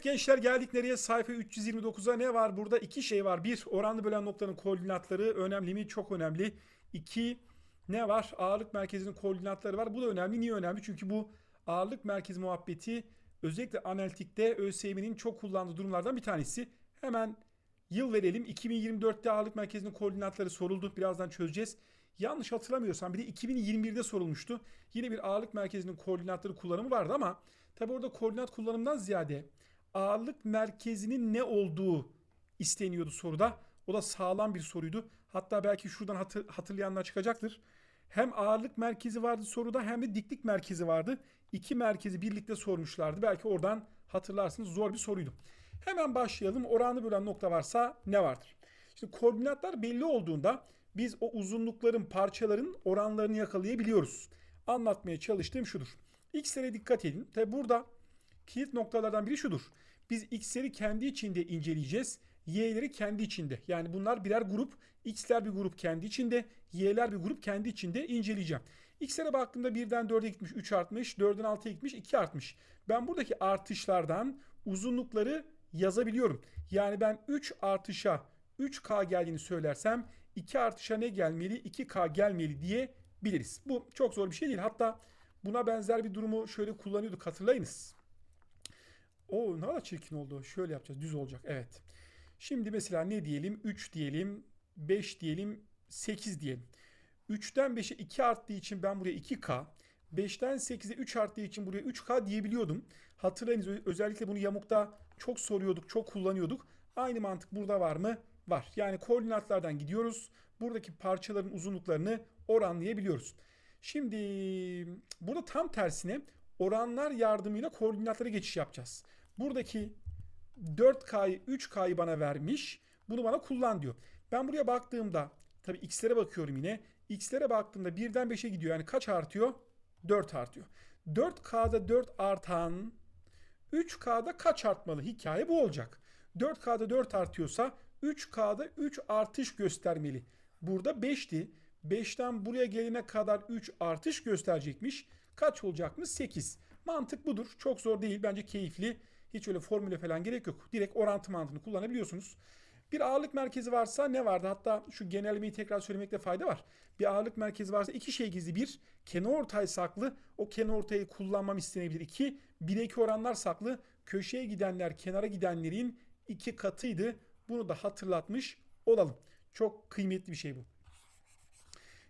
Evet gençler geldik nereye? Sayfa 329'a ne var? Burada iki şey var. Bir, oranlı bölen noktanın koordinatları önemli mi? Çok önemli. İki, ne var? Ağırlık merkezinin koordinatları var. Bu da önemli. Niye önemli? Çünkü bu ağırlık merkezi muhabbeti özellikle analitikte ÖSYM'nin çok kullandığı durumlardan bir tanesi. Hemen yıl verelim. 2024'te ağırlık merkezinin koordinatları soruldu. Birazdan çözeceğiz. Yanlış hatırlamıyorsam bir de 2021'de sorulmuştu. Yine bir ağırlık merkezinin koordinatları kullanımı vardı ama tabi orada koordinat kullanımından ziyade ağırlık merkezinin ne olduğu isteniyordu soruda. O da sağlam bir soruydu. Hatta belki şuradan hatır, hatırlayanlar çıkacaktır. Hem ağırlık merkezi vardı soruda hem de diklik merkezi vardı. İki merkezi birlikte sormuşlardı. Belki oradan hatırlarsınız zor bir soruydu. Hemen başlayalım. Oranı bölen nokta varsa ne vardır? Şimdi koordinatlar belli olduğunda biz o uzunlukların, parçaların oranlarını yakalayabiliyoruz. Anlatmaya çalıştığım şudur. X'lere dikkat edin. Tabi burada kilit noktalardan biri şudur. Biz x'leri kendi içinde inceleyeceğiz. Y'leri kendi içinde. Yani bunlar birer grup. X'ler bir grup kendi içinde. Y'ler bir grup kendi içinde inceleyeceğim. X'lere baktığımda 1'den 4'e gitmiş 3 artmış. 4'den 6'ya gitmiş 2 artmış. Ben buradaki artışlardan uzunlukları yazabiliyorum. Yani ben 3 artışa 3K geldiğini söylersem 2 artışa ne gelmeli? 2K gelmeli diye biliriz. Bu çok zor bir şey değil. Hatta buna benzer bir durumu şöyle kullanıyorduk hatırlayınız. O ne kadar çirkin oldu. Şöyle yapacağız. Düz olacak. Evet. Şimdi mesela ne diyelim? 3 diyelim. 5 diyelim. 8 diyelim. 3'ten 5'e 2 arttığı için ben buraya 2K. 5'ten 8'e 3 arttığı için buraya 3K diyebiliyordum. Hatırlayınız özellikle bunu yamukta çok soruyorduk, çok kullanıyorduk. Aynı mantık burada var mı? Var. Yani koordinatlardan gidiyoruz. Buradaki parçaların uzunluklarını oranlayabiliyoruz. Şimdi burada tam tersine oranlar yardımıyla koordinatlara geçiş yapacağız. Buradaki 4K'yı 3K'yı bana vermiş. Bunu bana kullan diyor. Ben buraya baktığımda tabi x'lere bakıyorum yine. X'lere baktığımda 1'den 5'e gidiyor. Yani kaç artıyor? 4 artıyor. 4K'da 4 artan 3K'da kaç artmalı? Hikaye bu olacak. 4K'da 4 artıyorsa 3K'da 3 artış göstermeli. Burada 5'ti. 5'ten buraya gelene kadar 3 artış gösterecekmiş. Kaç olacakmış? 8. Mantık budur. Çok zor değil. Bence keyifli. Hiç öyle formüle falan gerek yok. Direkt orantı mantığını kullanabiliyorsunuz. Bir ağırlık merkezi varsa ne vardı? Hatta şu genellemeyi tekrar söylemekte fayda var. Bir ağırlık merkezi varsa iki şey gizli. Bir, kenar ortay saklı. O kenar ortayı kullanmam istenebilir. İki, bire oranlar saklı. Köşeye gidenler kenara gidenlerin iki katıydı. Bunu da hatırlatmış olalım. Çok kıymetli bir şey bu.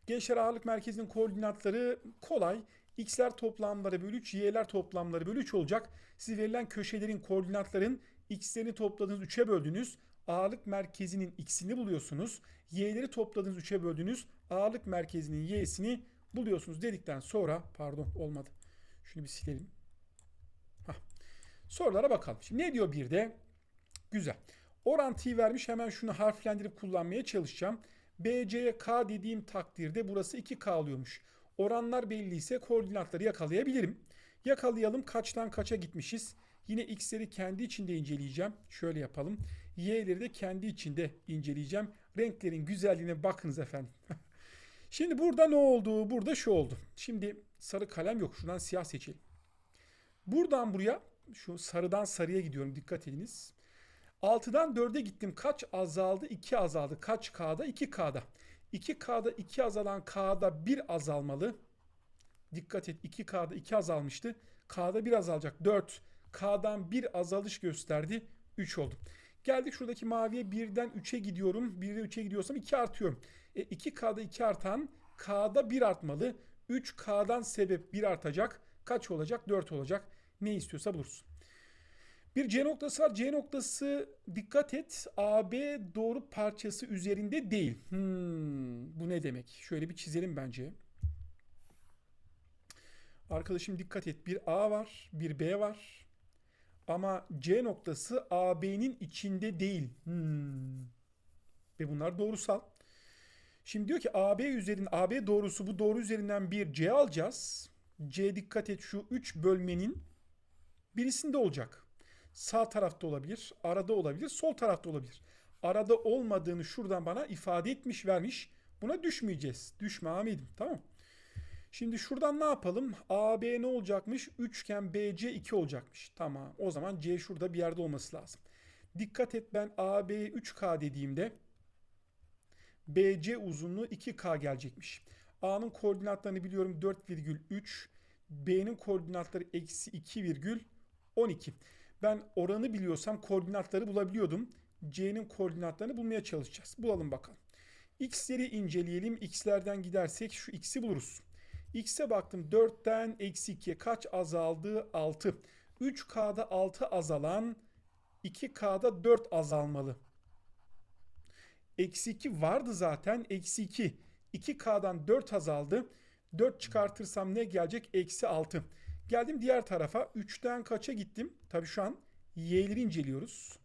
Gençler ağırlık merkezinin koordinatları kolay. X'ler toplamları bölü 3, Y'ler toplamları bölü 3 olacak. Siz verilen köşelerin koordinatların X'lerini topladığınız 3'e böldünüz. Ağırlık merkezinin X'ini buluyorsunuz. Y'leri topladığınız 3'e böldünüz. Ağırlık merkezinin Y'sini buluyorsunuz dedikten sonra pardon olmadı. Şunu bir silelim. Hah. Sorulara bakalım. Şimdi ne diyor bir de? Güzel. Orantıyı vermiş. Hemen şunu harflendirip kullanmaya çalışacağım. BC'ye K dediğim takdirde burası 2K oluyormuş. Oranlar belli ise koordinatları yakalayabilirim. Yakalayalım kaçtan kaça gitmişiz. Yine x'leri kendi içinde inceleyeceğim. Şöyle yapalım. Y'leri de kendi içinde inceleyeceğim. Renklerin güzelliğine bakınız efendim. Şimdi burada ne oldu? Burada şu oldu. Şimdi sarı kalem yok. Şuradan siyah seçelim. Buradan buraya şu sarıdan sarıya gidiyorum. Dikkat ediniz. 6'dan 4'e gittim. Kaç azaldı? 2 azaldı. Kaç K'da? 2K'da. 2K'da 2 azalan K'da 1 azalmalı. Dikkat et 2K'da 2 azalmıştı. K'da 1 azalacak. 4. K'dan 1 azalış gösterdi. 3 oldu. Geldik şuradaki maviye 1'den 3'e gidiyorum. 1'den 3'e gidiyorsam 2 artıyorum. E 2K'da 2 artan K'da 1 artmalı. 3K'dan sebep 1 artacak. Kaç olacak? 4 olacak. Ne istiyorsa bulursun. Bir C noktası var. C noktası dikkat et AB doğru parçası üzerinde değil. Hmm, bu ne demek? Şöyle bir çizelim bence. Arkadaşım dikkat et. Bir A var, bir B var. Ama C noktası AB'nin içinde değil. Hmm. Ve bunlar doğrusal. Şimdi diyor ki AB üzerinde AB doğrusu bu doğru üzerinden bir C alacağız. C dikkat et şu 3 bölmenin birisinde olacak. Sağ tarafta olabilir, arada olabilir, sol tarafta olabilir. Arada olmadığını şuradan bana ifade etmiş, vermiş. Buna düşmeyeceğiz. Düşme amidim. Tamam Şimdi şuradan ne yapalım? AB ne olacakmış? Üçgen BC 2 olacakmış. Tamam. O zaman C şurada bir yerde olması lazım. Dikkat et ben AB'ye 3K dediğimde BC uzunluğu 2K gelecekmiş. A'nın koordinatlarını biliyorum 4,3. B'nin koordinatları eksi 2,12. Ben oranı biliyorsam koordinatları bulabiliyordum. C'nin koordinatlarını bulmaya çalışacağız. Bulalım bakalım. X'leri inceleyelim. X'lerden gidersek şu X'i buluruz. X'e baktım 4'ten eksi 2'ye kaç azaldı? 6. 3K'da 6 azalan 2K'da 4 azalmalı. Eksi 2 vardı zaten. Eksi 2. 2K'dan 4 azaldı. 4 çıkartırsam ne gelecek? Eksi 6. Geldim diğer tarafa. 3'ten kaça gittim? Tabi şu an y'leri inceliyoruz.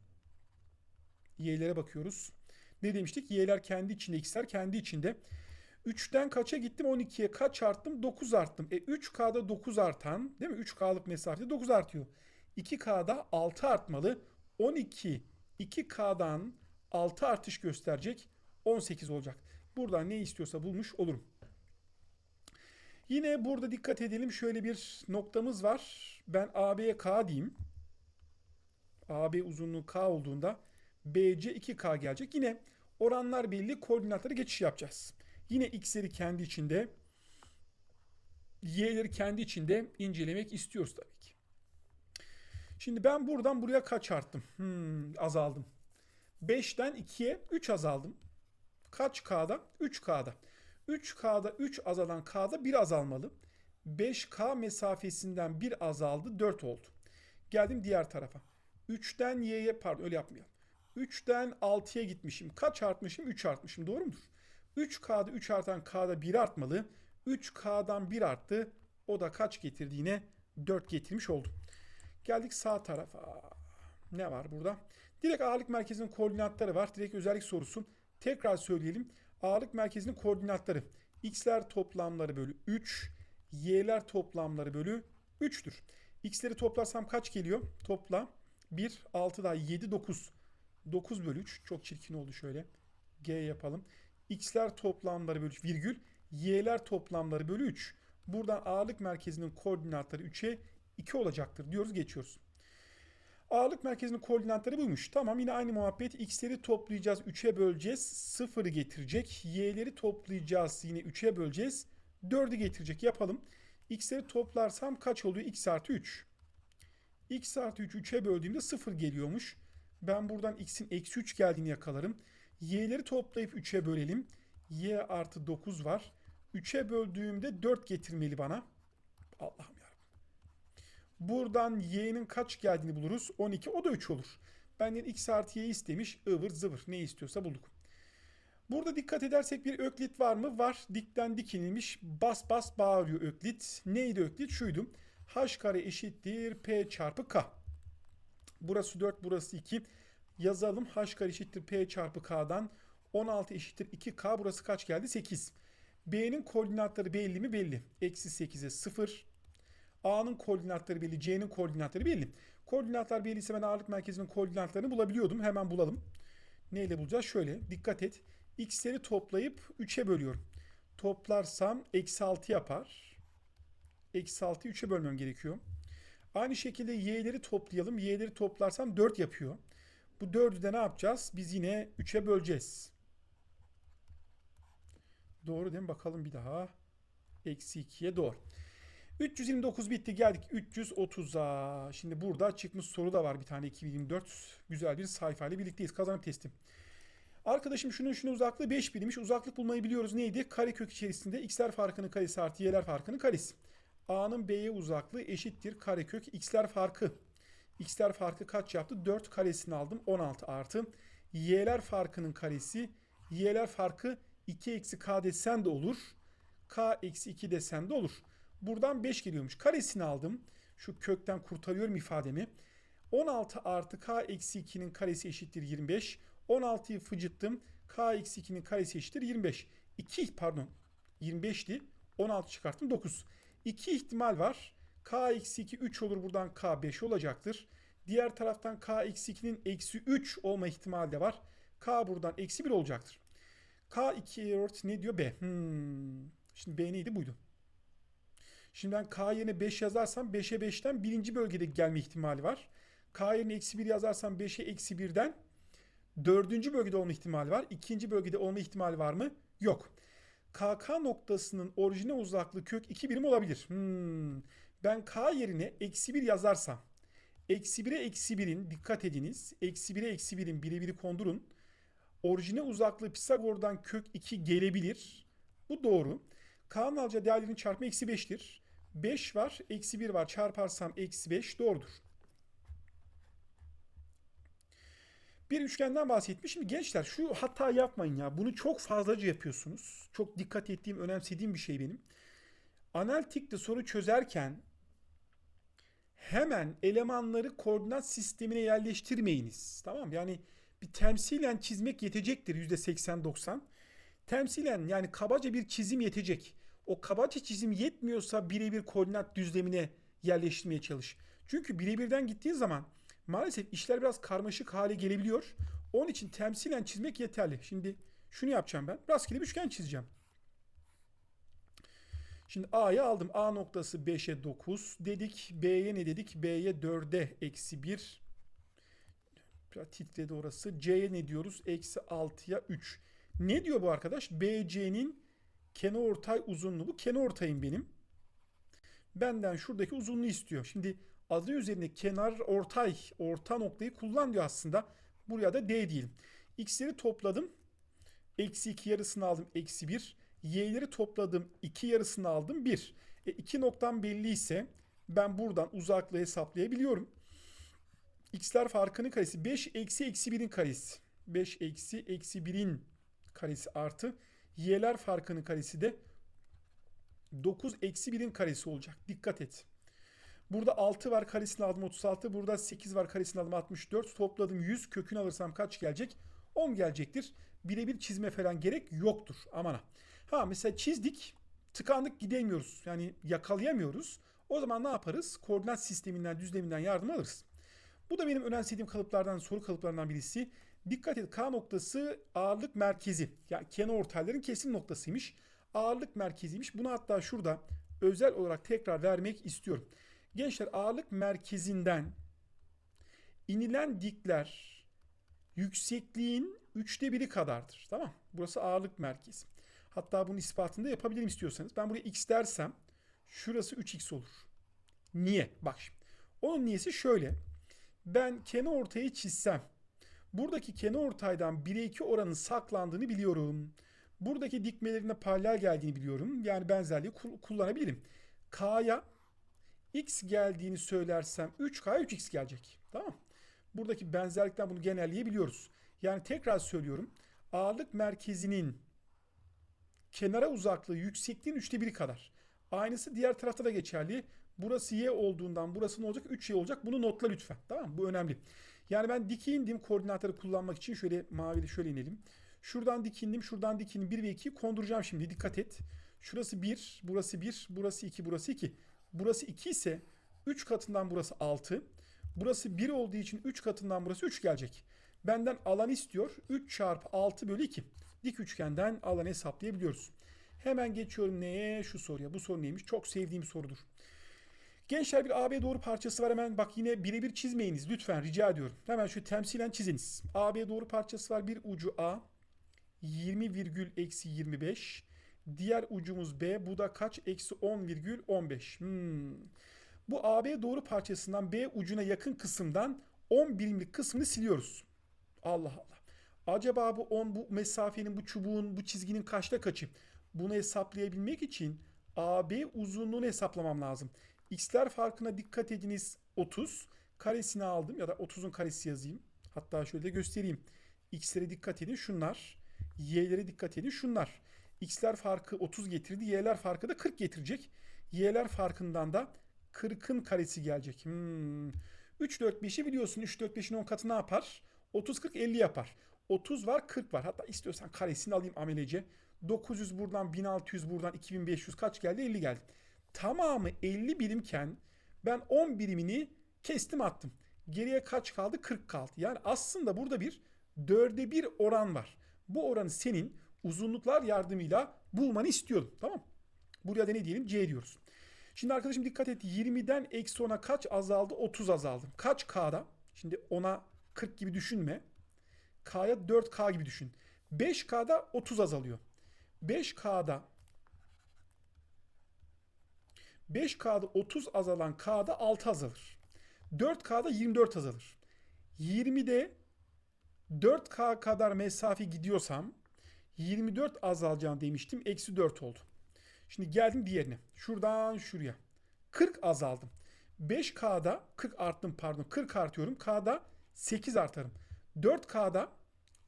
Y'lere bakıyoruz. Ne demiştik? Y'ler kendi içinde, x'ler kendi içinde. 3'ten kaça gittim? 12'ye kaç arttım? 9 arttım. E 3K'da 9 artan, değil mi? 3K'lık mesafede 9 artıyor. 2K'da 6 artmalı. 12 2K'dan 6 artış gösterecek. 18 olacak. Buradan ne istiyorsa bulmuş olurum. Yine burada dikkat edelim. Şöyle bir noktamız var. Ben AB'ye K diyeyim. AB uzunluğu K olduğunda BC 2K gelecek. Yine oranlar belli. Koordinatları geçiş yapacağız. Yine x'leri kendi içinde y'leri kendi içinde incelemek istiyoruz tabii ki. Şimdi ben buradan buraya kaç arttım? Hmm, azaldım. 5'ten 2'ye 3 azaldım. Kaç K'da? 3K'da. 3K'da 3 azalan K'da 1 azalmalı. 5K mesafesinden 1 azaldı 4 oldu. Geldim diğer tarafa. 3'ten y'ye pardon öyle yapmayalım. 3'ten 6'ya gitmişim. Kaç artmışım? 3 artmışım. Doğru mudur? 3K'da 3 artan K'da 1 artmalı. 3K'dan 1 arttı. O da kaç getirdi yine? 4 getirmiş oldu. Geldik sağ tarafa. Ne var burada? Direkt ağırlık merkezinin koordinatları var. Direkt özellik sorusu. Tekrar söyleyelim. Ağırlık merkezinin koordinatları. X'ler toplamları bölü 3. Y'ler toplamları bölü 3'tür. X'leri toplarsam kaç geliyor? Topla. 1, 6 daha 7, 9. 9 bölü 3. Çok çirkin oldu şöyle. G yapalım. X'ler toplamları bölü virgül. Y'ler toplamları bölü 3. Buradan ağırlık merkezinin koordinatları 3'e 2 olacaktır diyoruz geçiyoruz. Ağırlık merkezinin koordinatları buymuş. Tamam yine aynı muhabbet. X'leri toplayacağız 3'e böleceğiz. 0'ı getirecek. Y'leri toplayacağız yine 3'e böleceğiz. 4'ü getirecek yapalım. X'leri toplarsam kaç oluyor? X artı 3. X artı 3 3'e böldüğümde 0 geliyormuş. Ben buradan X'in eksi 3 geldiğini yakalarım. Y'leri toplayıp 3'e bölelim. Y artı 9 var. 3'e böldüğümde 4 getirmeli bana. Allah'ım ya. Buradan y'nin kaç geldiğini buluruz. 12 o da 3 olur. Benden x artı y istemiş. ıvır zıvır ne istiyorsa bulduk. Burada dikkat edersek bir öklit var mı? Var. Dikten dikinilmiş. Bas bas bağırıyor öklit. Neydi öklit? Şuydu. h kare eşittir p çarpı k. Burası 4 burası 2. Yazalım. h kare eşittir p çarpı k'dan. 16 eşittir 2k. Burası kaç geldi? 8. B'nin koordinatları belli mi? Belli. Eksi 8'e 0. A'nın koordinatları belli. C'nin koordinatları belli. Koordinatlar belliyse ben ağırlık merkezinin koordinatlarını bulabiliyordum. Hemen bulalım. Neyle bulacağız? Şöyle dikkat et. X'leri toplayıp 3'e bölüyorum. Toplarsam eksi 6 yapar. Eksi 6'yı 3'e bölmem gerekiyor. Aynı şekilde y'leri toplayalım. Y'leri toplarsam 4 yapıyor. Bu 4'ü de ne yapacağız? Biz yine 3'e böleceğiz. Doğru değil mi? Bakalım bir daha. Eksi 2'ye doğru. 329 bitti geldik 330'a. Şimdi burada çıkmış soru da var bir tane 2024. Güzel bir sayfayla birlikteyiz. Kazanım testi. Arkadaşım şunun şunun uzaklığı 5 birimmiş. Uzaklık bulmayı biliyoruz. Neydi? Karekök içerisinde x'ler farkının karesi artı y'ler farkının karesi. A'nın B'ye uzaklığı eşittir karekök x'ler farkı. X'ler farkı kaç yaptı? 4 karesini aldım. 16 artı. Y'ler farkının karesi. Y'ler farkı 2 eksi k desen de olur. K eksi 2 desen de olur. Buradan 5 geliyormuş. Karesini aldım. Şu kökten kurtarıyorum ifademi. 16 artı k eksi 2'nin karesi eşittir 25. 16'yı fıcıttım. k eksi 2'nin karesi eşittir 25. 2 pardon 25'ti. 16 çıkarttım 9. 2 ihtimal var. K eksi 2 3 olur buradan k 5 olacaktır. Diğer taraftan k eksi 2'nin eksi 3 olma ihtimali de var. k buradan eksi 1 olacaktır. k 2 ne diyor b? Hmm. Şimdi b neydi buydu. Şimdi ben K yerine 5 yazarsam 5'e 5'ten birinci bölgede gelme ihtimali var. K yerine eksi 1 yazarsam 5'e eksi 1'den dördüncü bölgede olma ihtimali var. İkinci bölgede olma ihtimali var mı? Yok. KK noktasının orijine uzaklığı kök 2 birim olabilir. Hmm. Ben K yerine eksi 1 yazarsam eksi 1'e eksi 1'in dikkat ediniz. Eksi 1'e eksi 1'in birebiri kondurun. Orijine uzaklığı Pisagor'dan kök 2 gelebilir. Bu doğru. K'nın alacağı değerlerin çarpımı eksi 5'tir. 5 var, eksi 1 var. Çarparsam eksi 5 doğrudur. Bir üçgenden bahsetmiş. Şimdi gençler şu hata yapmayın ya. Bunu çok fazlaca yapıyorsunuz. Çok dikkat ettiğim, önemsediğim bir şey benim. Analitikte soru çözerken hemen elemanları koordinat sistemine yerleştirmeyiniz. Tamam Yani bir temsilen çizmek yetecektir %80-90. Temsilen yani kabaca bir çizim yetecek. O kabaca çizim yetmiyorsa birebir koordinat düzlemine yerleştirmeye çalış. Çünkü birebirden gittiği zaman maalesef işler biraz karmaşık hale gelebiliyor. Onun için temsilen çizmek yeterli. Şimdi şunu yapacağım ben. Rastgele bir üçgen çizeceğim. Şimdi A'yı aldım. A noktası 5'e 9 dedik. B'ye ne dedik? B'ye 4'e eksi 1. Biraz titredi orası. C'ye ne diyoruz? Eksi 6'ya 3. Ne diyor bu arkadaş? BC'nin kenarortay uzunluğu. Bu kenarortayım benim. Benden şuradaki uzunluğu istiyor. Şimdi adı üzerinde kenar ortay, orta noktayı kullan diyor aslında. Buraya da D diyelim. X'leri topladım. Eksi 2 yarısını aldım. Eksi 1. Y'leri topladım. 2 yarısını aldım. 1. E, 2 noktam belli ise ben buradan uzaklığı hesaplayabiliyorum. X'ler farkının karesi 5 eksi eksi 1'in karesi. 5 eksi eksi 1'in karesi artı y'ler farkının karesi de 9 eksi 1'in karesi olacak. Dikkat et. Burada 6 var karesini aldım 36. Burada 8 var karesini aldım 64. Topladım 100. Kökünü alırsam kaç gelecek? 10 gelecektir. Birebir çizme falan gerek yoktur. Aman ha. Ha mesela çizdik. Tıkandık gidemiyoruz. Yani yakalayamıyoruz. O zaman ne yaparız? Koordinat sisteminden, düzleminden yardım alırız. Bu da benim önemsediğim kalıplardan, soru kalıplarından birisi. Dikkat et K noktası ağırlık merkezi. Yani kenar ortayların kesim noktasıymış. Ağırlık merkeziymiş. Bunu hatta şurada özel olarak tekrar vermek istiyorum. Gençler ağırlık merkezinden inilen dikler yüksekliğin üçte biri kadardır. Tamam Burası ağırlık merkezi. Hatta bunun ispatını da yapabilirim istiyorsanız. Ben buraya x dersem şurası 3x olur. Niye? Bak şimdi. Onun niyesi şöyle. Ben kenar ortayı çizsem buradaki kenar ortaydan 1'e 2 oranın saklandığını biliyorum. Buradaki dikmelerine paralel geldiğini biliyorum. Yani benzerliği kullanabilirim. K'ya x geldiğini söylersem 3K'ya 3x gelecek. Tamam Buradaki benzerlikten bunu genelleyebiliyoruz. Yani tekrar söylüyorum. Ağırlık merkezinin kenara uzaklığı yüksekliğin üçte biri kadar. Aynısı diğer tarafta da geçerli. Burası y olduğundan burası ne olacak? 3y olacak. Bunu notla lütfen. Tamam mı? Bu önemli. Yani ben dike indim koordinatları kullanmak için şöyle mavili şöyle inelim. Şuradan dik indim, şuradan dik indim. 1 ve 2'yi konduracağım şimdi. Dikkat et. Şurası 1, burası 1, burası 2, burası 2. Burası 2 ise 3 katından burası 6. Burası 1 olduğu için 3 katından burası 3 gelecek. Benden alan istiyor. 3 çarpı 6 bölü 2. Dik üçgenden alanı hesaplayabiliyoruz. Hemen geçiyorum neye? Şu soruya. Bu soru neymiş? Çok sevdiğim sorudur. Gençler bir AB doğru parçası var. Hemen bak yine birebir çizmeyiniz. Lütfen rica ediyorum. Hemen şu temsilen çiziniz. AB doğru parçası var. Bir ucu A. 20 virgül eksi 25. Diğer ucumuz B. Bu da kaç? Eksi 10 virgül 15. Hmm. Bu AB doğru parçasından B ucuna yakın kısımdan 10 birimlik kısmını siliyoruz. Allah Allah. Acaba bu 10 bu mesafenin bu çubuğun bu çizginin kaçta kaçı? Bunu hesaplayabilmek için AB uzunluğunu hesaplamam lazım. X'ler farkına dikkat ediniz 30. Karesini aldım ya da 30'un karesi yazayım. Hatta şöyle de göstereyim. X'lere dikkat edin şunlar. Y'lere dikkat edin şunlar. X'ler farkı 30 getirdi. Y'ler farkı da 40 getirecek. Y'ler farkından da 40'ın karesi gelecek. Hmm. 3 4 5'i biliyorsun. 3 4 5'in 10 katı ne yapar? 30 40 50 yapar. 30 var 40 var. Hatta istiyorsan karesini alayım amelece. 900 buradan 1600 buradan 2500 kaç geldi? 50 geldi. Tamamı 50 birimken ben 10 birimini kestim attım. Geriye kaç kaldı? 40 kaldı. Yani aslında burada bir dörde bir oran var. Bu oranı senin uzunluklar yardımıyla bulmanı istiyorum. Tamam Buraya da ne diyelim? C diyoruz. Şimdi arkadaşım dikkat et 20'den eksi 10'a kaç azaldı? 30 azaldı. Kaç K'da? Şimdi 10'a 40 gibi düşünme. K'ya 4K gibi düşün. 5K'da 30 azalıyor. 5K'da 5K'da 30 azalan K'da 6 azalır. 4K'da 24 azalır. 20'de 4K kadar mesafe gidiyorsam 24 azalacağım demiştim. Eksi 4 oldu. Şimdi geldim diğerine. Şuradan şuraya. 40 azaldım. 5K'da 40 arttım pardon. 40 artıyorum. K'da 8 artarım. 4K'da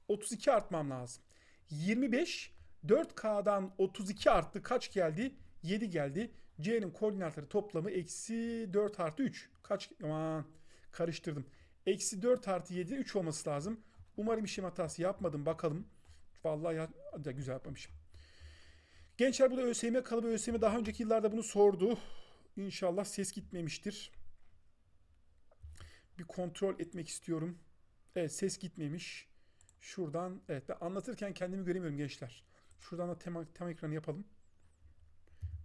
32 artmam lazım. 25 4K'dan 32 arttı. Kaç geldi? 7 geldi. C'nin koordinatları toplamı eksi 4 artı 3. Kaç? Aman karıştırdım. Eksi 4 artı 7 3 olması lazım. Umarım işlem hatası yapmadım. Bakalım. Vallahi ya, da güzel yapmamışım. Gençler bu da ÖSYM kalıbı. ÖSYM daha önceki yıllarda bunu sordu. İnşallah ses gitmemiştir. Bir kontrol etmek istiyorum. Evet ses gitmemiş. Şuradan evet anlatırken kendimi göremiyorum gençler. Şuradan da tema, tema ekranı yapalım.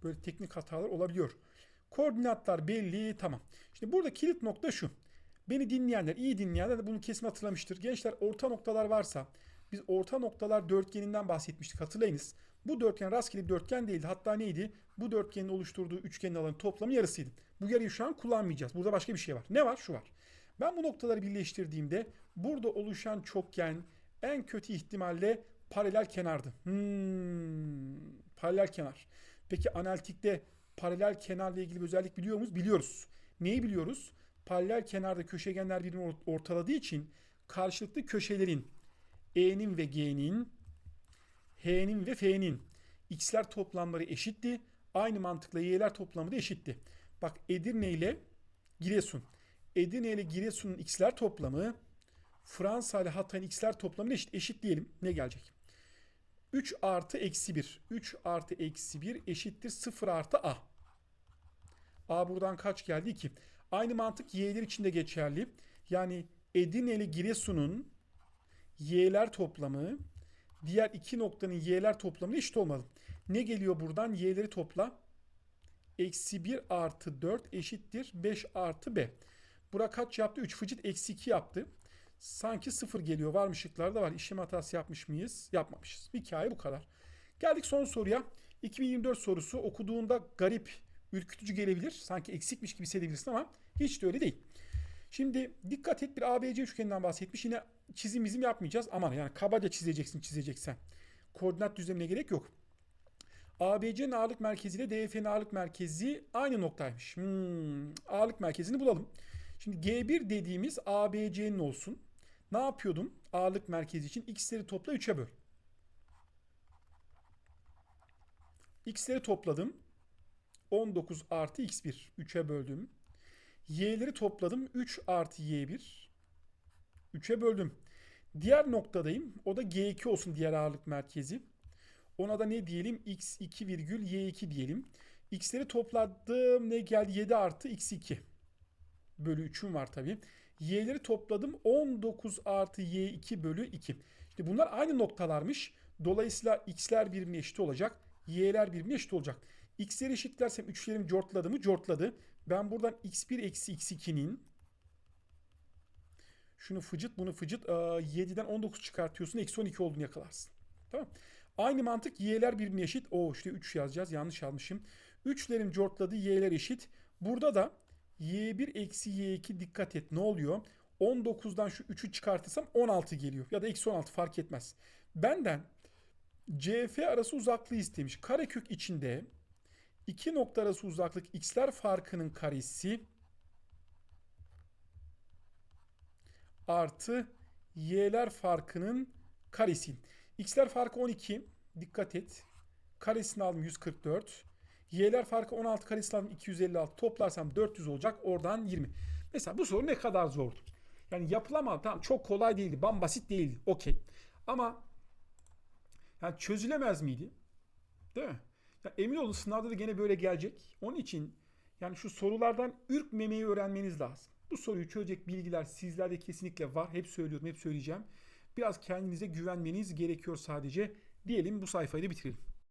Böyle teknik hatalar olabiliyor. Koordinatlar belli tamam. Şimdi burada kilit nokta şu. Beni dinleyenler, iyi dinleyenler de bunu kesin hatırlamıştır. Gençler orta noktalar varsa biz orta noktalar dörtgeninden bahsetmiştik hatırlayınız. Bu dörtgen rastgele bir dörtgen değildi. Hatta neydi? Bu dörtgenin oluşturduğu üçgenin alanı toplamı yarısıydı. Bu yarıyı şu an kullanmayacağız. Burada başka bir şey var. Ne var? Şu var. Ben bu noktaları birleştirdiğimde burada oluşan çokgen en kötü ihtimalle paralel kenardı. Hmm, paralel kenar. Peki analitikte paralel kenarla ilgili bir özellik biliyor muyuz? Biliyoruz. Neyi biliyoruz? Paralel kenarda köşegenler birbirini ortaladığı için karşılıklı köşelerin E'nin ve G'nin H'nin ve F'nin x'ler toplamları eşitti. Aynı mantıkla y'ler toplamı da eşitti. Bak Edirne ile Giresun. Edirne ile Giresun'un x'ler toplamı Fransa ile Hatay'ın x'ler toplamı eşit. Eşit diyelim. Ne gelecek? 3 artı eksi 1. 3 artı eksi 1 eşittir 0 artı a. A buradan kaç geldi? 2. Aynı mantık y'ler için de geçerli. Yani Edirne ile Giresun'un y'ler toplamı diğer iki noktanın y'ler toplamına eşit olmalı. Ne geliyor buradan? Y'leri topla. Eksi 1 artı 4 eşittir 5 artı b. Bura kaç yaptı? 3 fıcıt eksi 2 yaptı. Sanki 0 geliyor. Var mı şıklarda var. İşlem hatası yapmış mıyız? Yapmamışız. Hikaye bu kadar. Geldik son soruya. 2024 sorusu okuduğunda garip, ürkütücü gelebilir. Sanki eksikmiş gibi hissedebilirsin ama hiç de öyle değil. Şimdi dikkat et bir ABC üçgeninden bahsetmiş. Yine çizim izim yapmayacağız. Aman yani kabaca çizeceksin çizeceksen. Koordinat düzlemine gerek yok. ABC'nin ağırlık merkezi ile DF'nin ağırlık merkezi aynı noktaymış. Hmm, ağırlık merkezini bulalım. Şimdi G1 dediğimiz ABC'nin olsun. Ne yapıyordum? Ağırlık merkezi için x'leri topla 3'e böl. X'leri topladım. 19 artı x1 3'e böldüm. Y'leri topladım. 3 artı y1 3'e böldüm. Diğer noktadayım. O da G2 olsun diğer ağırlık merkezi. Ona da ne diyelim? X2 virgül Y2 diyelim. X'leri topladım. Ne geldi? 7 artı X2. Bölü 3'üm var tabi. Y'leri topladım. 19 artı Y2 bölü 2. İşte bunlar aynı noktalarmış. Dolayısıyla X'ler birbirine eşit olacak. Y'ler birbirine eşit olacak. X'leri eşitlersem 3'lerim cortladı mı? Cortladı. Ben buradan X1 eksi X2'nin şunu fıcıt bunu fıcıt 7'den 19 çıkartıyorsun. Eksi 12 olduğunu yakalarsın. Tamam. Aynı mantık y'ler birbirine eşit. O işte 3 yazacağız. Yanlış yazmışım. 3'lerin cortladığı y'ler eşit. Burada da y1 eksi y2 dikkat et. Ne oluyor? 19'dan şu 3'ü çıkartırsam 16 geliyor. Ya da eksi 16 fark etmez. Benden CF arası uzaklığı istemiş. Karekök içinde iki nokta arası uzaklık x'ler farkının karesi artı y'ler farkının karesi. X'ler farkı 12. Dikkat et. Karesini aldım 144. Y'ler farkı 16 karesini aldım 256. Toplarsam 400 olacak. Oradan 20. Mesela bu soru ne kadar zordu? Yani yapılamaz. Tamam çok kolay değildi. Bambasit değildi. Okey. Ama yani çözülemez miydi? Değil mi? Ya emin olun sınavda da gene böyle gelecek. Onun için yani şu sorulardan ürkmemeyi öğrenmeniz lazım. Bu soruyu çözecek bilgiler sizlerde kesinlikle var. Hep söylüyorum, hep söyleyeceğim. Biraz kendinize güvenmeniz gerekiyor sadece. Diyelim bu sayfayı da bitirelim.